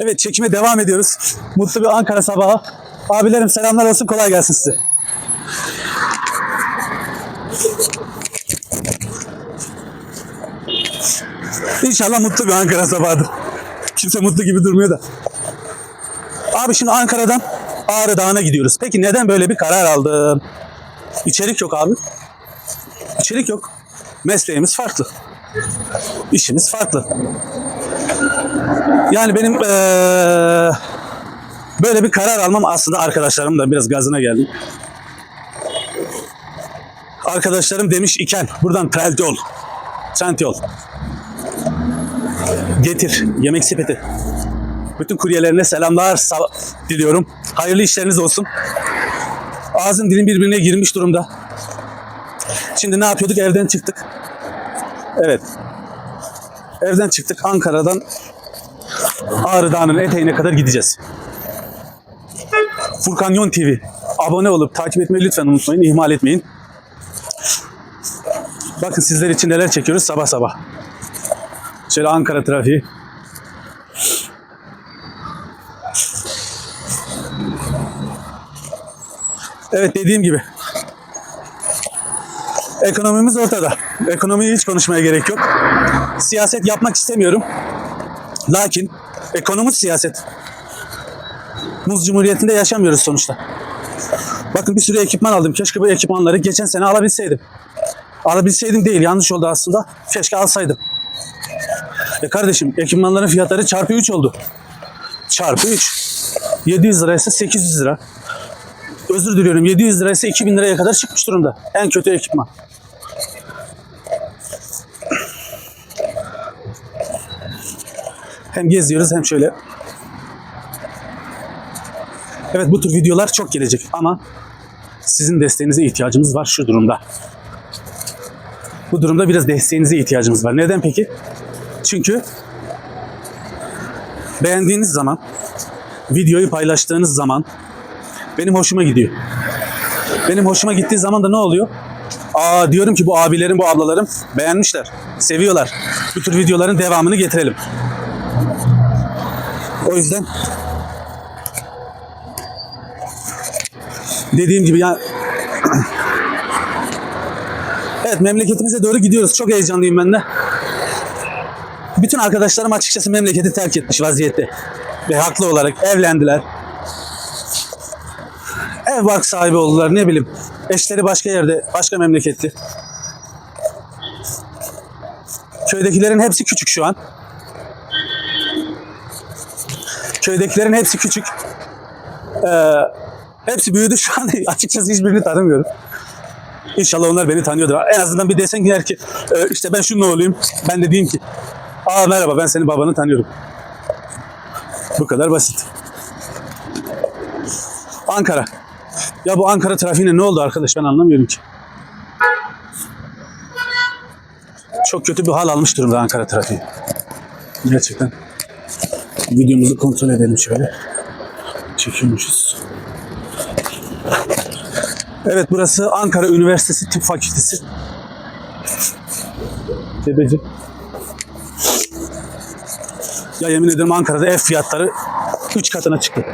Evet çekime devam ediyoruz. Mutlu bir Ankara sabahı. Abilerim selamlar olsun kolay gelsin size. İnşallah mutlu bir Ankara sabahıdır. Kimse mutlu gibi durmuyor da. Abi şimdi Ankara'dan Ağrı Dağı'na gidiyoruz. Peki neden böyle bir karar aldın? İçerik yok abi. İçerik yok. Mesleğimiz farklı. İşimiz farklı. Yani benim eee, böyle bir karar almam aslında arkadaşlarım da biraz gazına geldim. Arkadaşlarım demiş iken buradan trend yol. Trend yol. Getir yemek sepeti. Bütün kuryelerine selamlar diliyorum. Hayırlı işleriniz olsun. Ağzın dilin birbirine girmiş durumda. Şimdi ne yapıyorduk? Evden çıktık. Evet. Evden çıktık. Ankara'dan Ağrı Dağı'nın eteğine kadar gideceğiz. Furkan Yon TV. Abone olup takip etmeyi lütfen unutmayın. ihmal etmeyin. Bakın sizler için neler çekiyoruz sabah sabah. Şöyle Ankara trafiği. Evet dediğim gibi. Ekonomimiz ortada. Ekonomiyi hiç konuşmaya gerek yok. Siyaset yapmak istemiyorum. Lakin ekonomi siyaset. Muz Cumhuriyeti'nde yaşamıyoruz sonuçta. Bakın bir sürü ekipman aldım. Keşke bu ekipmanları geçen sene alabilseydim. Alabilseydim değil yanlış oldu aslında. Keşke alsaydım. E kardeşim ekipmanların fiyatları çarpı 3 oldu. Çarpı 3. 700 liraysa 800 lira. Özür diliyorum 700 liraysa 2000 liraya kadar çıkmış durumda. En kötü ekipman. Hem geziyoruz hem şöyle. Evet bu tür videolar çok gelecek ama sizin desteğinize ihtiyacımız var şu durumda. Bu durumda biraz desteğinize ihtiyacımız var. Neden peki? Çünkü beğendiğiniz zaman, videoyu paylaştığınız zaman benim hoşuma gidiyor. Benim hoşuma gittiği zaman da ne oluyor? Aa diyorum ki bu abilerim, bu ablalarım beğenmişler, seviyorlar. Bu tür videoların devamını getirelim. O yüzden dediğim gibi ya Evet memleketimize doğru gidiyoruz. Çok heyecanlıyım ben de. Bütün arkadaşlarım açıkçası memleketi terk etmiş vaziyette. Ve haklı olarak evlendiler. Ev bark sahibi oldular ne bileyim. Eşleri başka yerde, başka memlekette. Köydekilerin hepsi küçük şu an. Köydekilerin hepsi küçük. Ee, hepsi büyüdü şu an. Açıkçası hiçbirini tanımıyorum. İnşallah onlar beni tanıyordur. En azından bir desen ki, ki e, işte ben şununla olayım. Ben de diyeyim ki aa merhaba ben senin babanı tanıyorum. Bu kadar basit. Ankara. Ya bu Ankara trafiğine ne oldu arkadaş ben anlamıyorum ki. Çok kötü bir hal almış durumda Ankara trafiği. Gerçekten. Videomuzu kontrol edelim şöyle. Çekiyormuşuz. Evet burası Ankara Üniversitesi Tıp Fakültesi. Tebeci. Ya yemin ederim Ankara'da ev fiyatları 3 katına çıktı.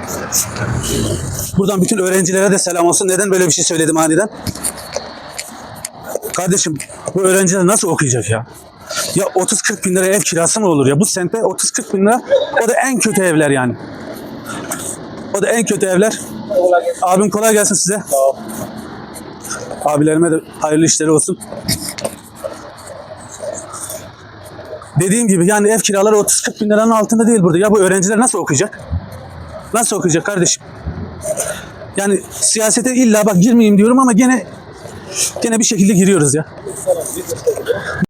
Buradan bütün öğrencilere de selam olsun. Neden böyle bir şey söyledim aniden? Kardeşim bu öğrenciler nasıl okuyacak ya? Ya 30-40 bin lira ev kirası mı olur ya? Bu semtte 30-40 bin lira o da en kötü evler yani. O da en kötü evler. Abim kolay gelsin size. Abilerime de hayırlı işleri olsun. Dediğim gibi yani ev kiraları 30-40 bin liranın altında değil burada. Ya bu öğrenciler nasıl okuyacak? Nasıl okuyacak kardeşim? Yani siyasete illa bak girmeyeyim diyorum ama gene gene bir şekilde giriyoruz ya.